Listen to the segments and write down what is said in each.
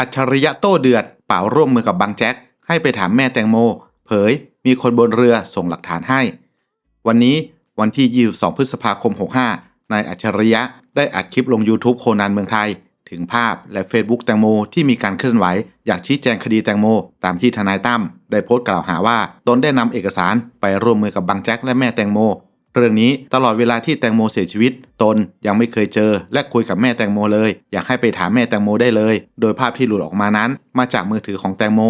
อัจฉริยะโต้เดือดเป่าร่วมมือกับบางแจ็ค ให้ไปถามแม่แตงโม เผย มีคนบนเรือส่งหลักฐานให้ วันนี้วันที่ 22 พฤษภาคม 65 นายอัจฉริยะได้อัดคลิปลง YouTube โคนันเมืองไทย ถึงภาพและ Facebook แตงโมที่มีการเคลื่อนไหว อยากชี้แจงคดีแตงโม ตามที่ทนายตั้มได้โพสต์กล่าวหาว่า ตนได้นำเอกสารไปร่วมมือกับบางแจ็คและแม่แตงโม เรื่องนี้ตลอดเวลาที่แตงโมเสียชีวิต ตนยังไม่เคยเจอ และคุยกับแม่แตงโมเลย อยากให้ไปถามแม่แตงโมได้เลย โดยภาพที่หลุดออกมานั้น มาจากมือถือของแตงโม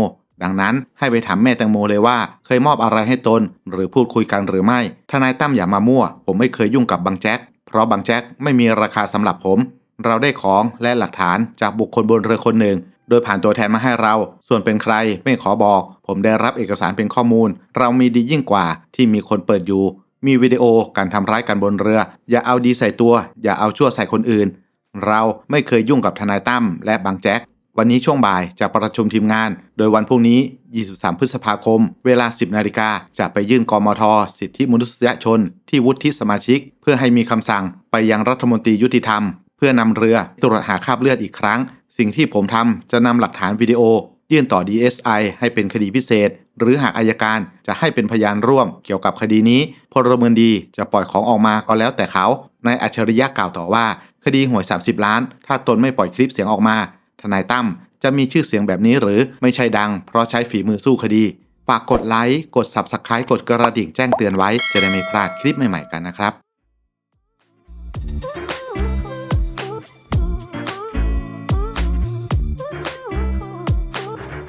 ดังนั้นให้ไปถามแม่แตงโมเลยว่า เคยมอบอะไรให้ตน หรือพูดคุยกันหรือไม่ทนายตั้มอย่ามามั่ว ผมไม่เคยยุ่งกับบังแจ็คเพราะบังแจ็คไม่มีราคาสำหรับผม เราได้ของและหลักฐานจากบุคคลบนเรือคนหนึ่ง โดยผ่านตัวแทนมาให้เรา ส่วนเป็นใครไม่ขอบอก ผมได้รับเอกสารเป็นข้อมูล เรามีดียิ่งกว่าที่มีคนเปิดอยู่ มีวิดีโอการทำร้ายกันบนเรือ อย่าเอาดีใส่ตัว อย่าเอาชั่วใส่คนอื่น เราไม่เคยยุ่งกับทนายตั้มและบางแจ็ค วันนี้ช่วงบ่ายจะประชุมทีมงาน โดยวันพรุ่งนี้ 23 พฤษภาคม เวลา 10 นาฬิกาจะไปยื่นกมท สิทธิมนุษยชน ที่วุฒิสมาชิก เพื่อให้มีคำสั่งไปยังรัฐมนตรียุติธรรม เพื่อนำเรือตรวจหาคราบเลือดอีกครั้ง สิ่งที่ผมทำจะนำหลักฐานวิดีโอ ยื่นต่อ DSI ให้เป็นคดีพิเศษ หรือหากอายการจะให้เป็นพยานร่วมเกี่ยวกับคดีนี้พลเมืองดีจะปล่อยของออกมาก็แล้วแต่เขานายอัจฉริยะกล่าวต่อว่า คดีหวย 30 ล้าน ถ้าตนไม่ปล่อยคลิปเสียงออกมา ทนายตั้มจะมีชื่อเสียงแบบนี้หรือไม่ใช่ดัง เพราะใช้ฝีมือสู้คดีฝากกดไลค์กด Subscribe กดกระดิ่งแจ้งเตือนไว้จะได้ไม่พลาดคลิปใหม่ๆกันนะครับ